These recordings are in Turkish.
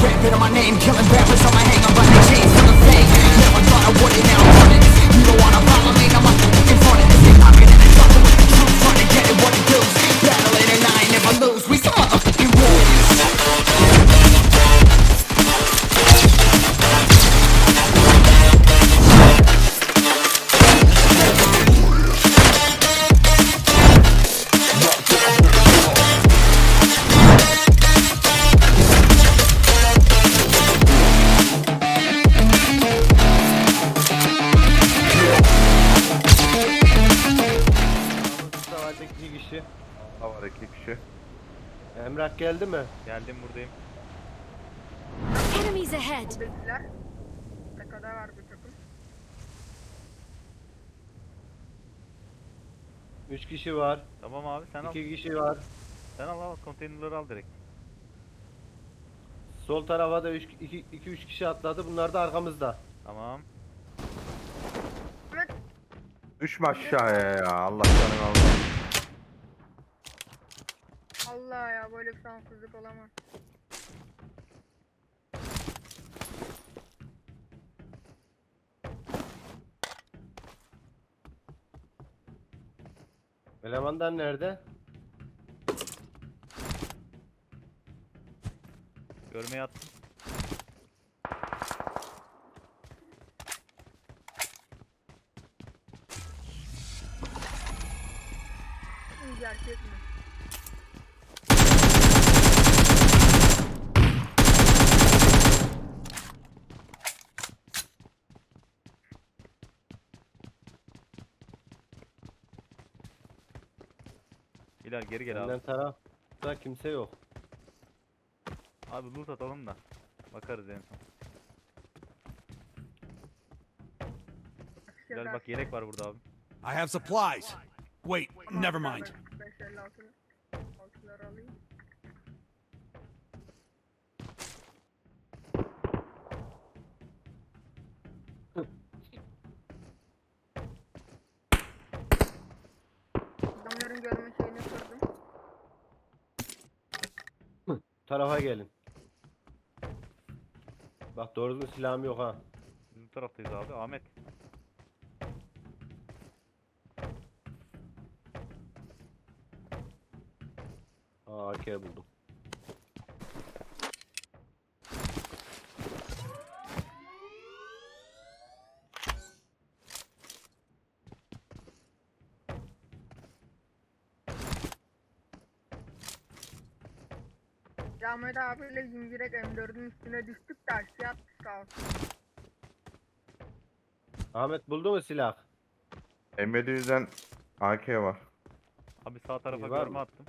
Rapping on my name, killing rappers on my hang, I'm running chains the fame. Never thought I would it, now I'm running. You don't wanna follow me, kişi. Ha var iki kişi. Emrah geldi mi? Geldim buradayım. Enemies ahead! Dediler. Tekada var bir takım. Üç kişi var. Tamam abi sen al. iki kişi var. Sen al al konteynerleri al direkt. Sol tarafa da 2 iki, üç kişi atladı. Bunlar da arkamızda. Tamam. Düşme aşağıya ya. Allah canını alsın. Allah ya böyle bir şanssızlık olamaz. Elemanlar nerede? Görmeye attım. Bilal geri gel Benden abi. tarafta kimse yok. Abi loot atalım da. Bakarız en son. Bilal bak yelek var burada abi. I have supplies. Wait, never mind. Tarafa gelin. Bak doğru düzgün silahım yok ha. Biz bu taraftayız abi. Ahmet. Aa AK buldum. Rahmet abiyle zincirek M4'ün üstüne düştük de aşağı attık sağ olsun. Ahmet buldu mu silah? M700'den AK var. Abi sağ tarafa İyi, var görme mı? attım.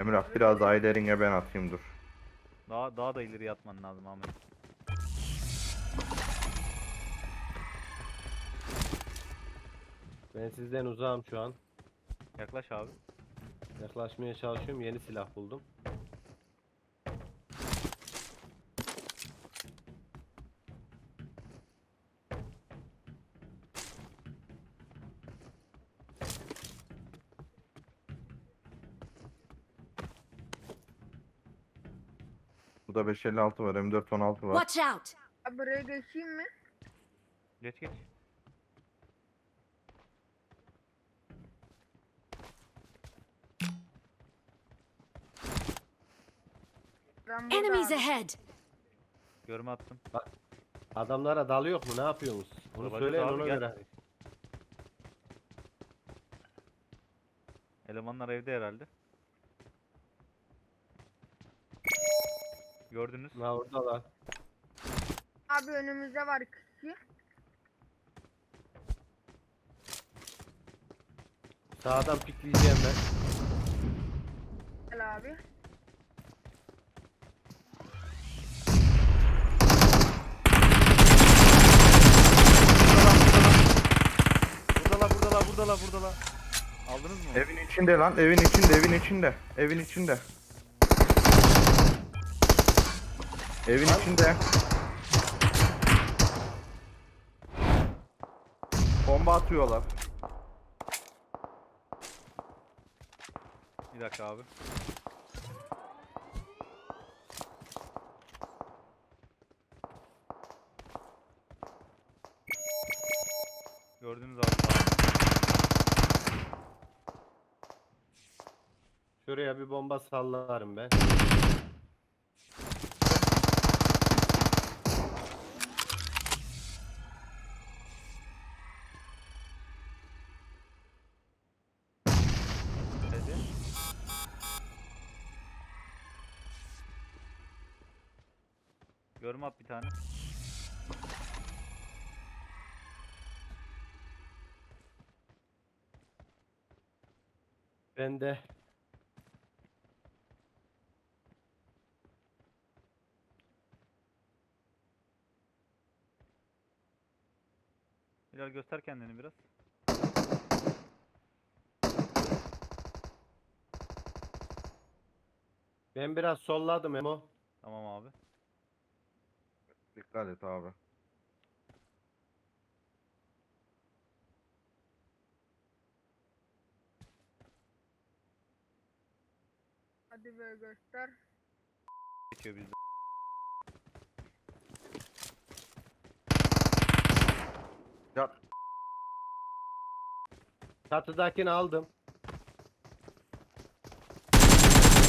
Emrah biraz daha ilerine ben atayım dur. Daha daha da ileri atman lazım Ahmet. Ben sizden uzağım şu an. Yaklaş abi. Yaklaşmaya çalışıyorum. Yeni silah buldum. Burada 556 var. M4 16 var. Watch out! Abi buraya geçeyim mi? Geç geç. Ben burada Enemies abi. ahead! Görme attım. Adamlara dalıyor mu? Ne yapıyorsunuz? Onu Dalacağız söyleyin abi, ona gel. göre. Elemanlar evde herhalde. Gördünüz. Ha oradalar. Abi önümüzde var kişi. Sağdan pikleyeceğim ben. Gel abi. burada la. Aldınız mı? Evin içinde lan evin içinde evin içinde. Evin içinde. Evin içinde. Bomba atıyorlar. Bir dakika abi. Bir bomba sallarım ben. Görme at bir tane. Ben de Bilal göster kendini biraz. ben biraz solladım Emo. Tamam abi. Dikkat et abi. Hadi be göster. Geçiyor bizde. Ya Çatıdakini aldım.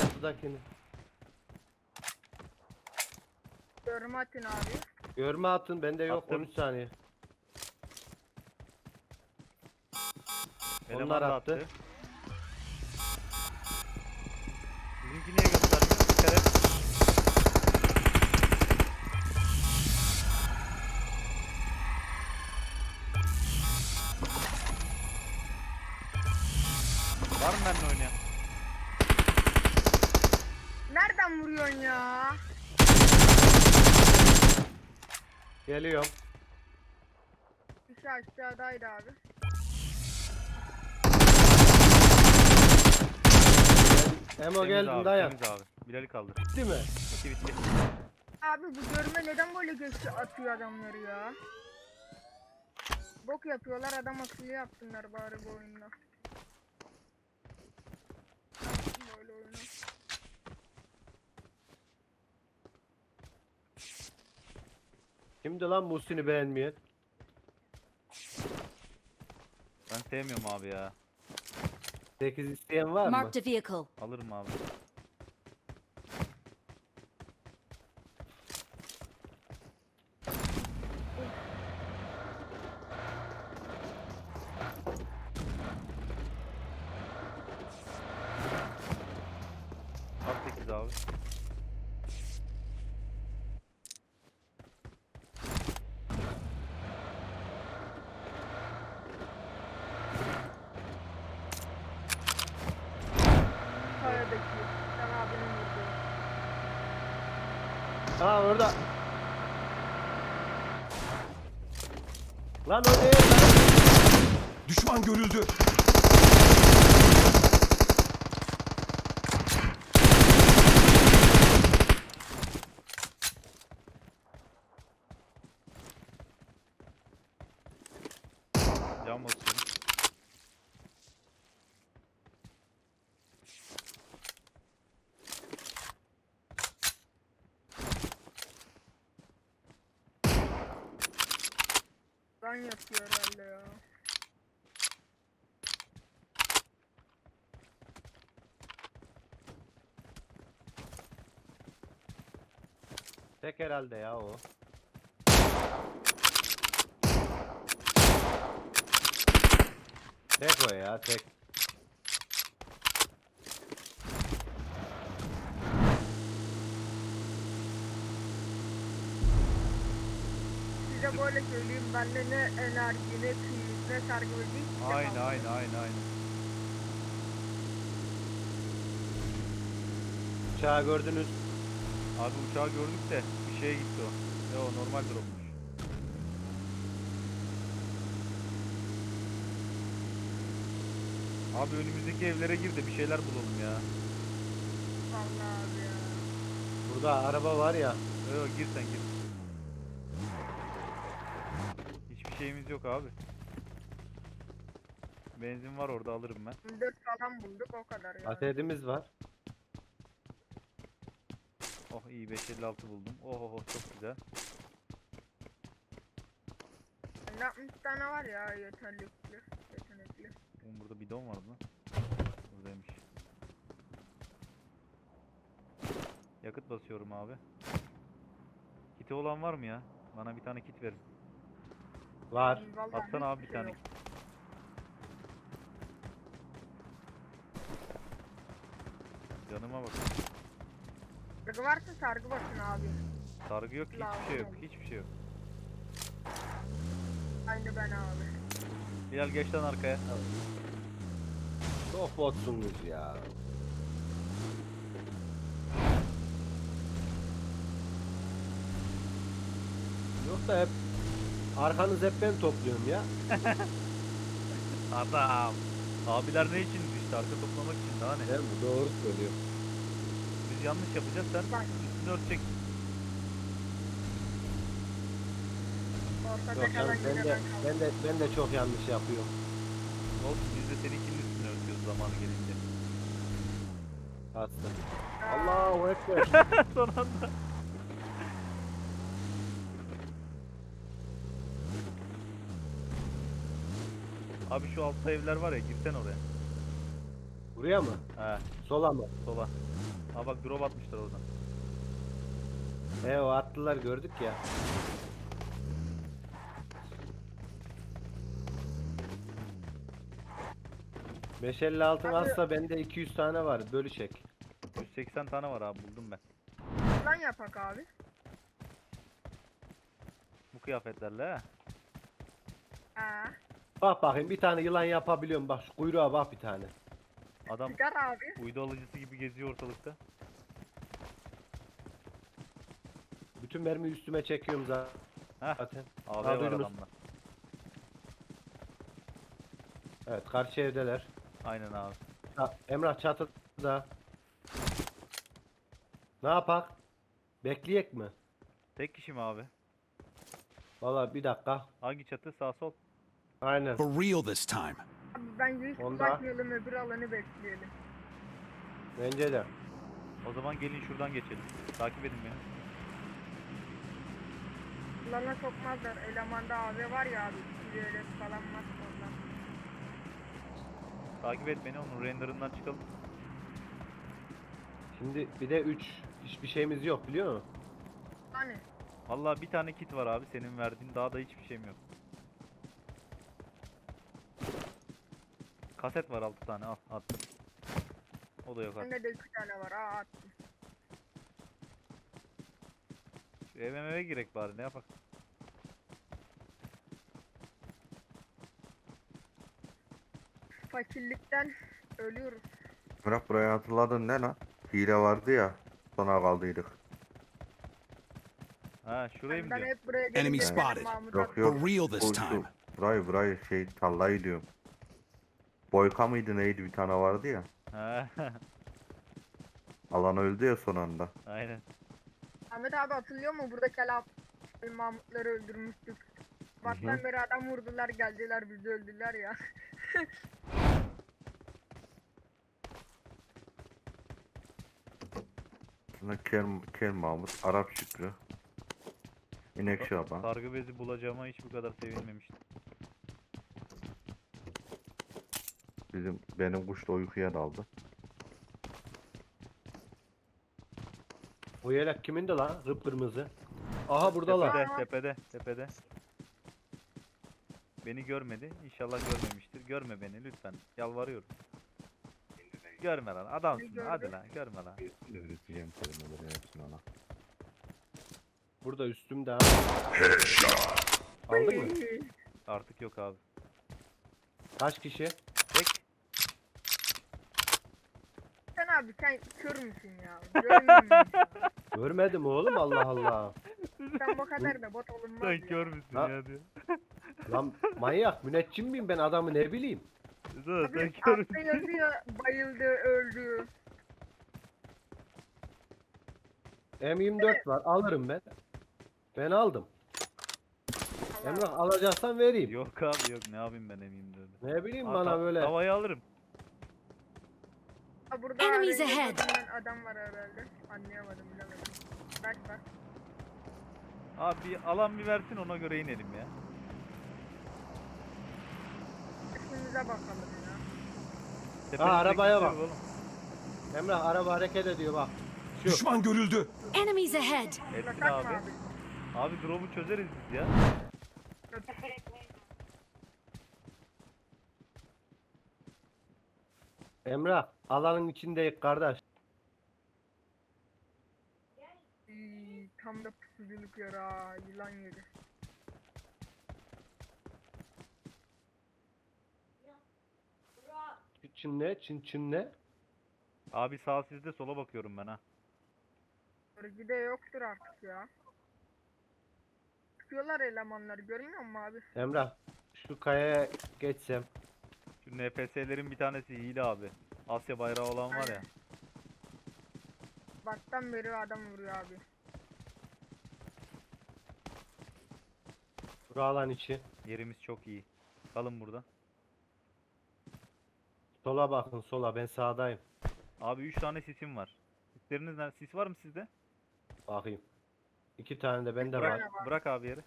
Çatıdakini. Görme atın abi. Görme atın bende yok Attım. 13 saniye. Eleman Onlar da attı. attı. Bizimki niye göstermiyor? Bir kere. Var mı benimle oynayan? Nereden vuruyorsun ya? Geliyorum. Bir şey aşağıdaydı abi. Emo Temiz abi, dayan. Temiz abi. Bilal'i kaldır. Bitti mi? Bitti bitti. Abi bu görme neden böyle geçti atıyor adamları ya? Bok yapıyorlar adam akıllı yapsınlar bari bu oyunda. Oyunu. Kimdi lan Muhsin'i beğenmeyen? Ben sevmiyorum abi ya. 8 isteyen var mı? Marked a vehicle. Alırım abi. At 8 abi. Kayadaki. Sen abinin vurduğu. Ha orada. Lan o değil lan. Düşman görüldü. Can basıyorum. Lan yapıyor herhalde ya. Tek herhalde ya o. Tek o ya tek. Size böyle söyleyeyim bende ne enerji ne tüy ne sargı bezi Aynı kalmadı. aynı aynı aynı. Uçağı gördünüz. Abi uçağı gördük de bir şeye gitti o. Yo normal dropmuş. Abi önümüzdeki evlere gir de bir şeyler bulalım ya. Vallahi abi ya. Burada araba var ya. Yo yo, gir sen gir. Hiçbir şeyimiz yok abi. Benzin var orada alırım ben. 4 falan bulduk o kadar yani. Atetimiz var. Oh iyi 556 buldum. Oh oh oh çok güzel. Bende 60 tane var ya yeterlikli. Yetenekli. Oğlum burada bidon vardı lan. Buradaymış. Yakıt basıyorum abi. Kiti olan var mı ya? Bana bir tane kit verin. Var. Vallahi Atsana abi hiçbir bir şey tane. yok. Canıma bak. Sargı varsa sargı basın abi. Sargı yok, hiçbir Lazım şey yok, hiçbir şey yok. Aynı ben abi. Bilal geç lan arkaya. Çok botsunuz ya. Yoksa hep arkanız hep ben topluyorum ya. Adam. Abiler ne için düştü? Arka toplamak için daha ne? Değil mi? Doğru söylüyor. Biz yanlış yapacağız sen üstünü örtecek. Yok canım, ben de, ben de ben de çok yanlış yapıyorum. Olsun biz de seninkinin üstünü örtüyoruz zamanı gelince. Aslında. Allahu ekber. Son anda. Abi şu altta evler var ya girsen oraya. Buraya mı? He Sola mı? sola. Ha bak drop atmışlar oradan. He o attılar gördük ya. Beş elli altın azsa bende 200 tane var. Bölü çek. 180 tane var abi buldum ben. Lan yapak abi. Bu kıyafetlerle he. Aa, Bak bakayım bir tane yılan yapabiliyorum. Bak şu kuyruğa bak bir tane. Adam çıkar abi. uydu alıcısı gibi geziyor ortalıkta. Bütün mermi üstüme çekiyorum za- Heh. zaten. AB Ha, var duydunuz. adamda. Evet karşı evdeler. Aynen abi. Ha, Emrah çatıda. Ne yapak? Bekleyek mi? Tek kişi mi abi? Valla bir dakika. Hangi çatı sağ sol? Aynen. For real this time. Abi bence hiç Onda. bakmayalım öbür alanı bekleyelim. Bence de. O zaman gelin şuradan geçelim. Takip edin beni. Lana sokmazlar. Elemanda abi var ya abi. Yürüyerek falan var ondan. Takip et beni onun renderından çıkalım. Şimdi bir de 3. Hiçbir şeyimiz yok biliyor musun? Hani Vallahi bir tane kit var abi senin verdiğin daha da hiçbir şeyim yok. Kaset var 6 tane al attım. O da yok artık. bende de iki tane var. Aa attım. Şu eve meve girek bari ne yapak. Fakirlikten ölüyoruz. Bırak burayı hatırladın ne lan? Hile vardı ya. Sona kaldıydık. Ha şurayı mı Ben diyorsun? hep buraya Enemy gelince spotted. Mahmut Yok yok. For real this Bu şu- time. Burayı burayı şey tarlayı diyorum. Boyka mıydı neydi bir tane vardı ya. Alan öldü ya son anda. aynen. Ahmet abi hatırlıyor mu? Burada Kelap Mahmutları öldürmüştük. Baştan beri adam vurdular geldiler bizi öldüler ya. Sonra Kel, Kel Mahmut, Arap Şükrü. İnek Şaban. Sargı bezi bulacağıma hiç bu kadar sevinmemiştim. Bizim benim kuş da uykuya daldı. O yelek kimin de lan? Kıpkırmızı. Aha buradalar. Tepede, tepede, tepede. Beni görmedi. İnşallah görmemiştir. Görme beni lütfen. Yalvarıyorum. Görme lan. Adamsın. Hadi lan. Görme lan. Öğreteceğim kelimeleri hepsini ona. Burada üstümde ha. Aldın mı? Artık yok abi. Kaç kişi? Tek. Sen abi sen kör müsün ya? Görmüyor? Görmedim oğlum Allah Allah. sen bu kadar da bot olunmaz Sen ya. kör müsün Ha. ya diyor. Lan manyak müneccim miyim ben adamı ne bileyim. Sen, sen Abi kör altta müsün? yazıyor bayıldı öldü. M24 var alırım ben. Ben aldım. Emrah alacaksan vereyim. Yok abi yok ne yapayım ben emeyim dedi. Ne bileyim Aa, bana ta- böyle. Tavayı alırım. Ha, burada Enemies ahead. adam var herhalde. Anlayamadım bilemedim. Kaç var? Abi bir alan bir versin ona göre inelim ya. İsmimize bakalım ya. Tepenizdeki arabaya bak. oğlum. Emrah araba hareket ediyor bak. Şu. Düşman görüldü. Enemies ahead! Mı abi. abi? Abi drop'u çözeriz biz ya. Emrah alanın içindeyiz kardeş. İyi, tam da pusuculuk yer ha. Yılan yeri. Çin ne? Çin Çin ne? Abi sağ sizde sola bakıyorum ben ha. Örgüde yoktur artık ya. Çıkıyorlar elemanlar görmüyor musun abi? Emrah şu kayaya geçsem. Şu NPS'lerin bir tanesi hile abi. Asya bayrağı olan var ya. Baştan beri adam vuruyor abi. Bura alan içi. Yerimiz çok iyi. Kalın burada. Sola bakın sola ben sağdayım. Abi 3 tane sisim var. Sisleriniz nerede? Sis var mı sizde? Bakayım. İki tane de bende var. Bırak, bırak abi yere.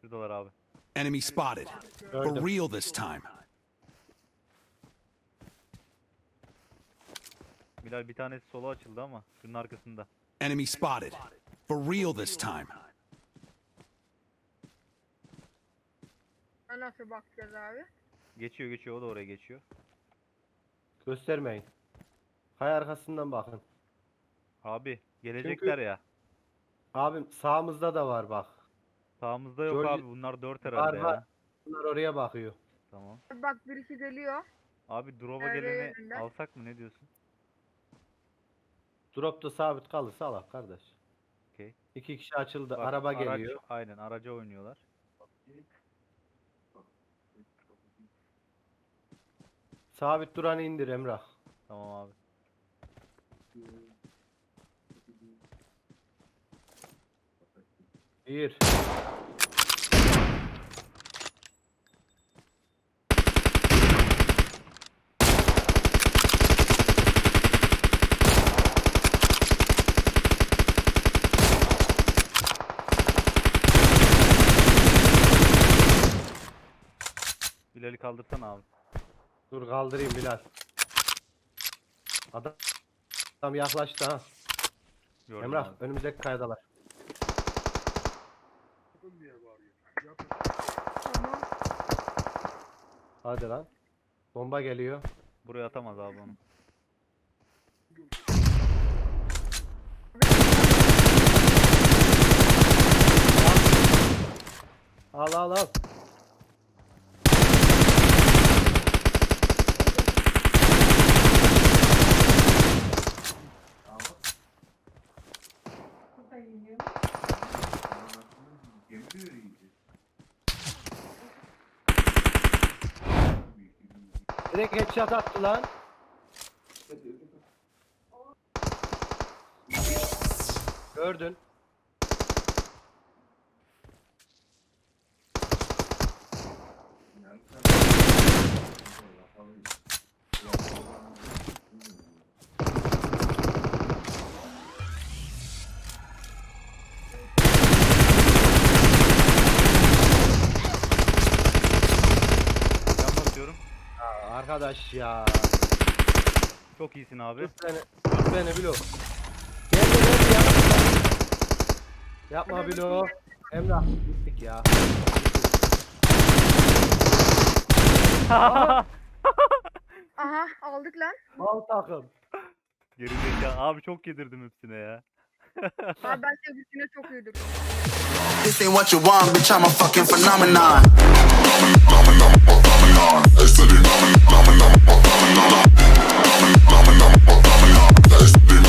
Şuradalar abi. Enemy spotted. For real this time. Bilal bir tanesi sola açıldı ama şunun arkasında. Enemy spotted. For real this time. Nasıl bakacağız abi? Geçiyor geçiyor o da oraya geçiyor. Göstermeyin. Kaya arkasından bakın. Abi gelecekler ya. Abim sağımızda da var bak. Sağımızda yok George- abi bunlar 4 herhalde var. ya. Bunlar oraya bakıyor. Tamam. Bak birisi geliyor. Abi drop'a Nerede geleni yönünden? alsak mı ne diyorsun? Dropta sabit kalırsa alak kardeş. Okey. İki kişi açıldı. Bak, Araba araç- geliyor. Aynen araca oynuyorlar. Sabit duranı indir Emrah. Tamam abi. Bir. Bilal'i kaldırsana abi. Dur kaldırayım Bilal. Adam, adam yaklaştı ha. Gördüm Emrah abi. önümüzdeki kayadalar. Tamam. Hadi lan. Bomba geliyor. Buraya atamaz abi onu. Al al al. Direkt headshot attı lan. Gördün. Arkadaş ya. Çok iyisin abi. Tut beni. Tut beni Bilo. Gel gel gel yapma. Yapma Bilo. Emrah gittik ya. Aha aldık lan. Mal takım. Geri zeka. Abi çok yedirdim hepsine ya. Abi ben de çok iyiydim. This ain't what you want, bitch, I'm a fucking phenomenon. Phenomenon, phenomenon, phenomenon, phenomenon, phenomenon, phenomenon, phenomenon, phenomenon, phenomenon,